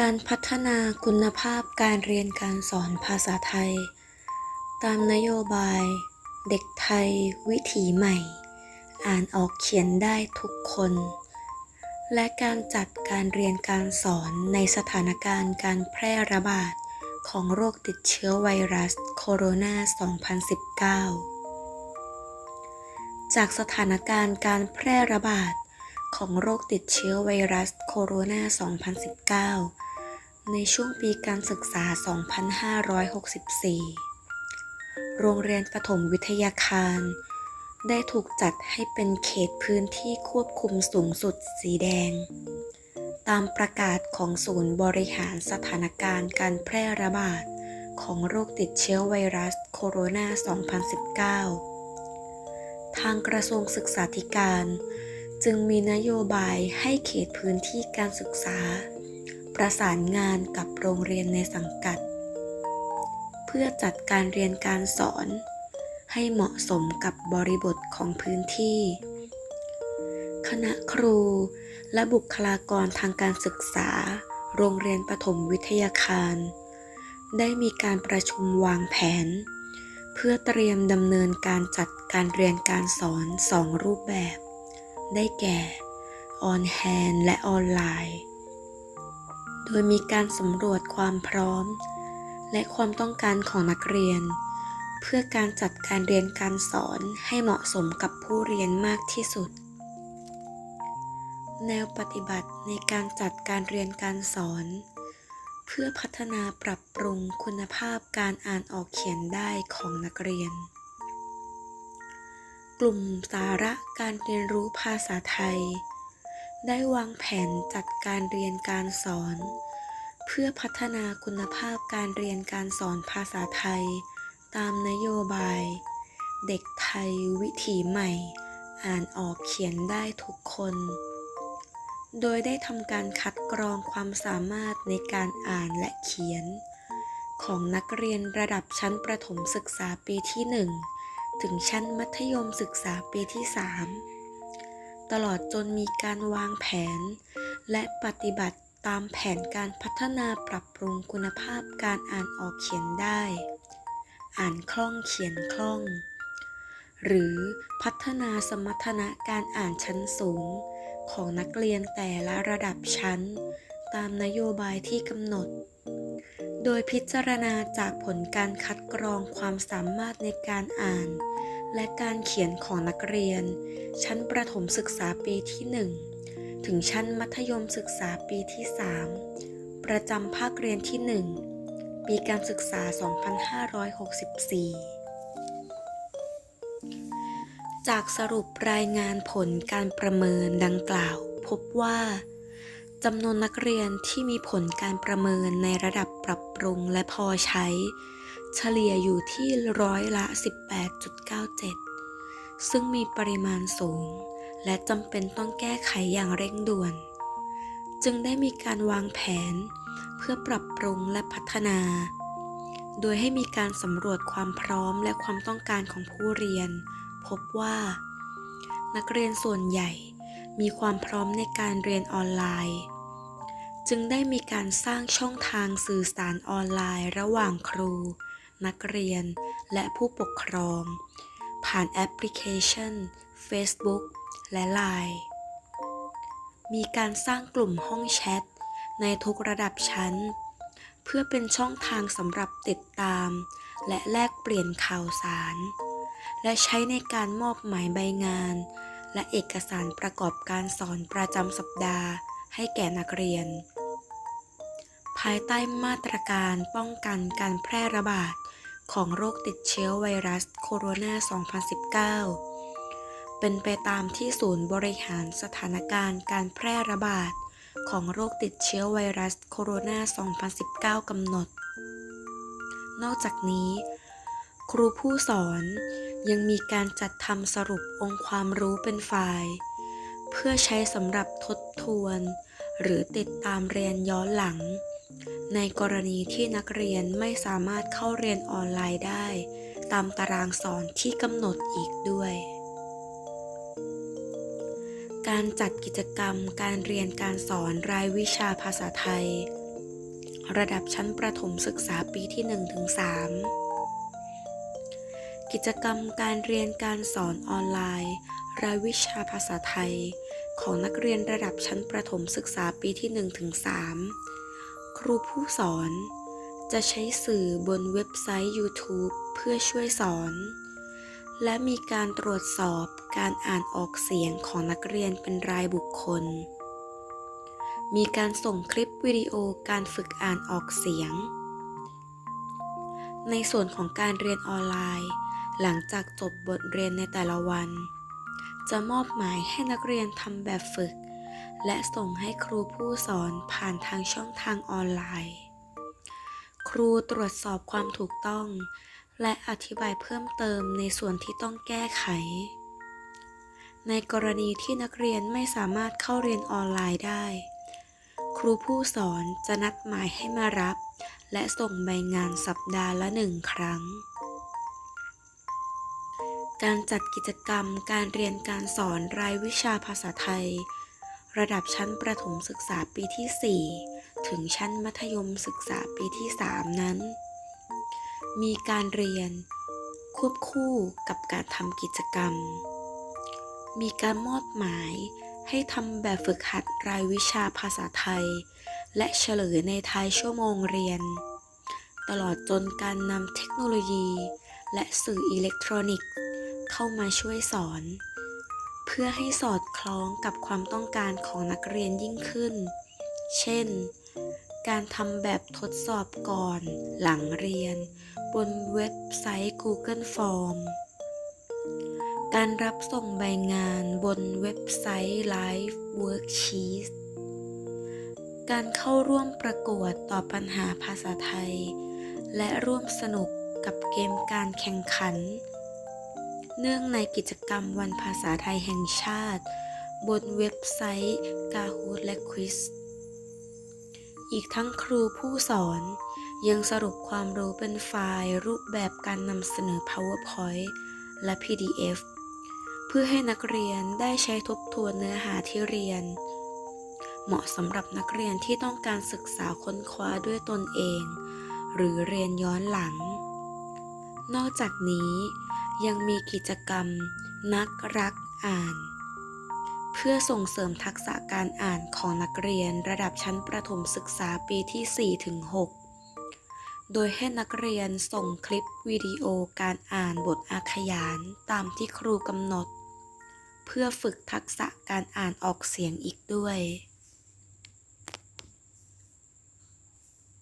การพัฒนาคุณภาพการเรียนการสอนภาษาไทย ตามนโยบาย เด็กไทยวิถีใหม่ อ่านออกเขียนได้ทุกคน และการจัดการเรียนการสอนในสถานการณ์การแพร่ระบาดของโรคติดเชื้อไวรัสโคโรนา 2019 จากสถานการณ์การแพร่ระบาดของโรคติดเชื้อไวรัสโคโรนา 2019 ในช่วงปีการศึกษา 2564 โรงเรียนประถมวิทยาคาร ได้ถูกจัดให้เป็นเขตพื้นที่ควบคุมสูงสุดสีแดง ตามประกาศของศูนย์บริหารสถานการณ์การแพร่ระบาดของโรคติดเชื้อไวรัสโคโรนา 2019 ทางกระทรวงศึกษาธิการ จึงมีนโยบายให้เขตพื้นที่การศึกษา ประสานงานกับโรงเรียนในสังกัด เพื่อจัดการเรียนการสอน ให้เหมาะสมกับบริบทของพื้นที่ คณะครูและบุคลากรทางการศึกษา โรงเรียนประถมวิทยาคาร ได้มีการประชุมวางแผน เพื่อเตรียมดำเนินการจัดการเรียนการสอนสองรูปแบบ ได้แก่ออนแฮนและออนไลน์ ดยมีการสำรวจความพร้อม และความต้องการของนักเรียน เพื่อการจัดการเรียนการสอนให้เหมาะสมกับผู้เรียนมากที่สุด แนวปฏิบัติในการจัดการเรียนการสอน เพื่อพัฒนาปรับปรุงคุณภาพการอ่านออกเขียนได้ของนักเรียน กลุ่มสาระการเรียนรู้ภาษาไทยได้วางแผนจัดการเรียนการสอน เพื่อพัฒนาคุณภาพการเรียนการสอนภาษาไทย ตามนโยบาย เด็กไทยวิถีใหม่ อ่านออกเขียนได้ทุกคน โดยได้ทำการคัดกรองความสามารถในการอ่านและเขียน ของนักเรียนระดับชั้นประถมศึกษาปีที่หนึ่งถึงชั้นมัธยมศึกษาปีที่ 3 ตลอดจนมีการวางแผน และปฏิบัติ ตามแผนการพัฒนาปรับปรุงคุณภาพการอ่านออกเขียนได้ อ่านคล่องเขียนคล่อง หรือพัฒนาสมรรถนะการอ่านชั้นสูง ของนักเรียนแต่ละระดับชั้น ตามนโยบายที่กำหนด โดยพิจารณาจากผลการคัดกรองความสามารถในการอ่าน และการเขียนของนักเรียน ชั้นประถมศึกษาปีที่ 1 ถึงชั้นมัธยมศึกษาปีที่ 3 ประจำภาคเรียนที่ 1 ปีการศึกษา 2564 จากสรุปรายงานผลการประเมินดังกล่าว พบว่าจำนวนนักเรียนที่มีผลการประเมินในระดับปรับปรุงและพอใช้ เฉลี่ยอยู่ที่ร้อยละ 18.97 ซึ่งมีปริมาณสูง และจำเป็นต้องแก้ไขอย่างเร่งด่วน จึงได้มีการวางแผน เพื่อปรับปรุงและพัฒนา โดยให้มีการสำรวจความพร้อมและความต้องการของผู้เรียน พบว่า นักเรียนส่วนใหญ่มีความพร้อมในการเรียนออนไลน์ จึงได้มีการสร้างช่องทางสื่อสารออนไลน์ระหว่างครู นักเรียนและผู้ปกครอง ผ่านแอปพลิเคชัน Facebook และ Line มีการสร้างกลุ่มห้องแชทในทุกระดับชั้น เพื่อเป็นช่องทางสำหรับติดตาม และแลกเปลี่ยนข่าวสาร และใช้ในการมอบหมายใบงาน และเอกสารประกอบการสอนประจำสัปดาห์ให้แก่นักเรียน ภายใต้มาตรการป้องกันการแพร่ระบาดของโรคติดเชื้อไวรัสโคโรนา 2019 เป็นไปตามที่ศูนย์บริหารสถานการณ์การแพร่ระบาด ของโรคติดเชื้อไวรัสโคโรนา 2019 กำหนด นอกจากนี้ ครูผู้สอนยังมีการจัดทำสรุปองค์ความรู้เป็นไฟล์เพื่อใช้สำหรับทบทวน หรือติดตามเรียนย้อนหลัง ในกรณีที่นักเรียนไม่สามารถเข้าเรียนออนไลน์ได้ ตามตารางสอนที่กำหนดอีกด้วย การจัดกิจกรรมการเรียนการสอนรายวิชาภาษาไทย ระดับชั้นประถมศึกษาปีที่ 1-3 กิจกรรมการเรียนการสอนออนไลน์ รายวิชาภาษาไทย ของนักเรียนระดับชั้นประถมศึกษาปีที่ 1-3 ครูผู้สอน จะใช้สื่อบนเว็บไซต์ YouTube เพื่อช่วยสอน และมีการตรวจสอบการอ่านออกเสียงของนักเรียนเป็นรายบุคคล มีการส่งคลิปวิดีโอการฝึกอ่านออกเสียง ในส่วนของการเรียนออนไลน์ หลังจากจบบทเรียนในแต่ละวัน จะมอบหมายให้นักเรียนทำแบบฝึก และส่งให้ครูผู้สอนผ่านทางช่องทางออนไลน์ ครูตรวจสอบความถูกต้อง และอธิบายเพิ่มเติมในส่วนที่ต้องแก้ไข ในกรณีที่นักเรียนไม่สามารถเข้าเรียนออนไลน์ได้ ครูผู้สอนจะนัดหมายให้มารับ และส่งใบงานสัปดาห์ละหนึ่งครั้ง การจัดกิจกรรมการเรียนการสอนรายวิชาภาษาไทย ระดับชั้นประถมศึกษาปีที่ 4 ถึงชั้นมัธยมศึกษาปีที่ 3 นั้น มีการเรียน ควบคู่กับการทำกิจกรรม มีการมอบหมายให้ทำแบบฝึกหัดรายวิชาภาษาไทย และเฉลยในท้ายชั่วโมงเรียน ตลอดจนการนำเทคโนโลยี และสื่ออิเล็กทรอนิกส์ เข้ามาช่วยสอน เพื่อให้สอดคล้องกับความต้องการของนักเรียนยิ่งขึ้น เช่น การทำแบบทดสอบก่อนหลังเรียน บนเว็บไซต์ Google Form การรับส่งใบงานบนเว็บไซต์ Live Worksheet การเข้าร่วมประกวดตอบปัญหาภาษาไทย และร่วมสนุกกับเกมการแข่งขัน เนื่องในกิจกรรมวันภาษาไทยแห่งชาติ บนเว็บไซต์ Kahoot และ Quiz อีกทั้งครูผู้สอน ยังสรุปความรู้เป็นไฟล์รูปแบบการนำเสนอ PowerPoint และ PDF เพื่อให้นักเรียนได้ใช้ทบทวนเนื้อหาที่เรียน เหมาะสำหรับนักเรียนที่ต้องการศึกษาค้นคว้าด้วยตนเอง หรือเรียนย้อนหลัง นอกจากนี้ยังมีกิจกรรม นักรักอ่าน เพื่อส่งเสริมทักษะการอ่านของนักเรียนระดับชั้นประถมศึกษาปีที่ 4 ถึง 6 โดยให้นักเรียนส่งคลิปวิดีโอการอ่านบทอาขยานตามที่ครูกำหนด เพื่อฝึกทักษะการอ่านออกเสียงอีกด้วย